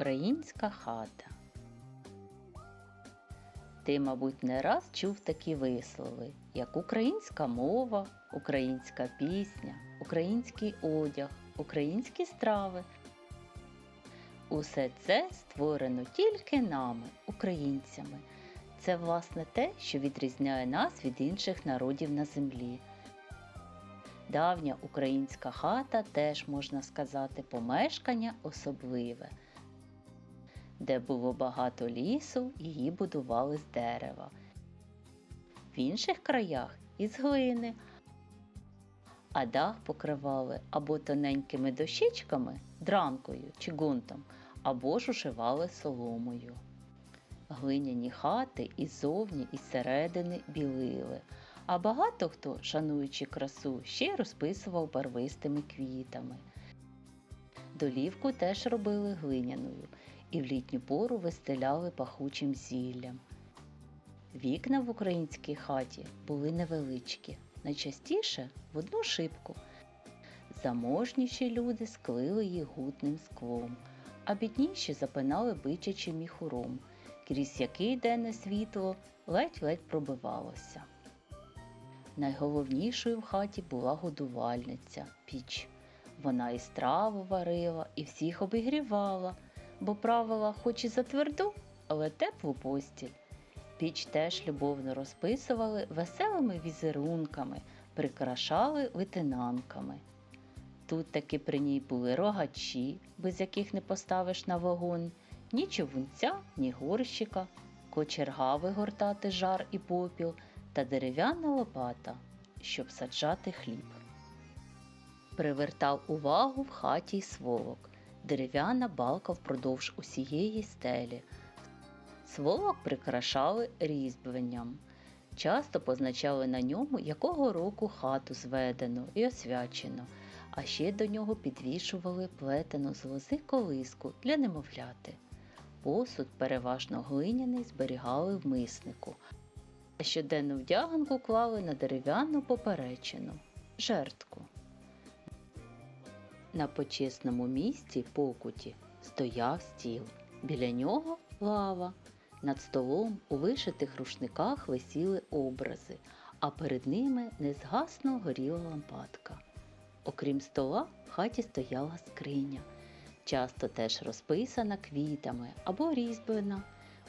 Українська хата. Ти, мабуть, не раз чув такі вислови, як українська мова, українська пісня, український одяг, українські страви. Усе це створено тільки нами, українцями. Це, власне, те, що відрізняє нас від інших народів на землі. Давня українська хата теж, можна сказати, помешкання особливе. Де було багато лісу, її будували з дерева. В інших краях із глини, а дах покривали або тоненькими дощечками, дранкою чи ґрунтом, або ж ушивали соломою. Глиняні хати і зовні, і зсередини білили, а багато хто, шануючи красу, ще й розписував барвистими квітами. Долівку теж робили глиняною і в літню пору вистеляли пахучим зіллям. Вікна в українській хаті були невеличкі, найчастіше в одну шибку. Заможніші люди склили їх гутним склом, а бідніші запинали бичачим міхуром, крізь який денне світло ледь-ледь пробивалося. Найголовнішою в хаті була годувальниця піч. Вона і страву варила, і всіх обігрівала, бо правила хоч і затверду, але теплу постіль. Піч теж любовно розписували веселими візерунками, прикрашали витинанками. Тут таки при ній були рогачі, без яких не поставиш на вогонь, ні човунця, ні горщика, кочерга вигортати жар і попіл та дерев'яна лопата, щоб саджати хліб. Привертав увагу в хаті й сволок, дерев'яна балка впродовж усієї стелі. Сволок прикрашали різьбленням. Часто позначали на ньому, якого року хату зведено і освячено, а ще до нього підвішували плетену з лози колиску для немовляти. Посуд, переважно глиняний, зберігали в миснику, а щоденну вдяганку клали на дерев'яну поперечину жертку. На почесному місці покуті стояв стіл. Біля нього лава. Над столом у вишитих рушниках висіли образи, а перед ними незгасно горіла лампадка. Окрім стола, в хаті стояла скриня, часто теж розписана квітами або різьблена.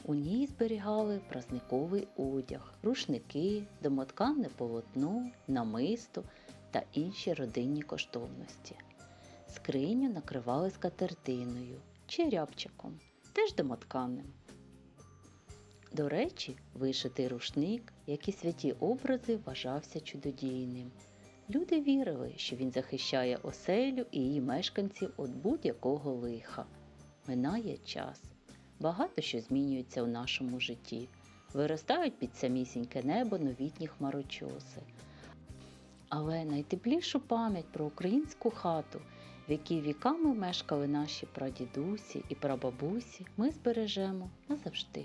У ній зберігали празниковий одяг, рушники, домотканне полотно, намисто та інші родинні коштовності. Скриню накривали скатертиною чи рябчиком, теж домотканним. До речі, вишитий рушник, як і святі образи, вважався чудодійним. Люди вірили, що він захищає оселю і її мешканців від будь-якого лиха. Минає час. Багато що змінюється у нашому житті. Виростають під самісіньке небо новітні хмарочоси. Але найтеплішу пам'ять про українську хату, в якій віками мешкали наші прадідусі і прабабусі, ми збережемо назавжди.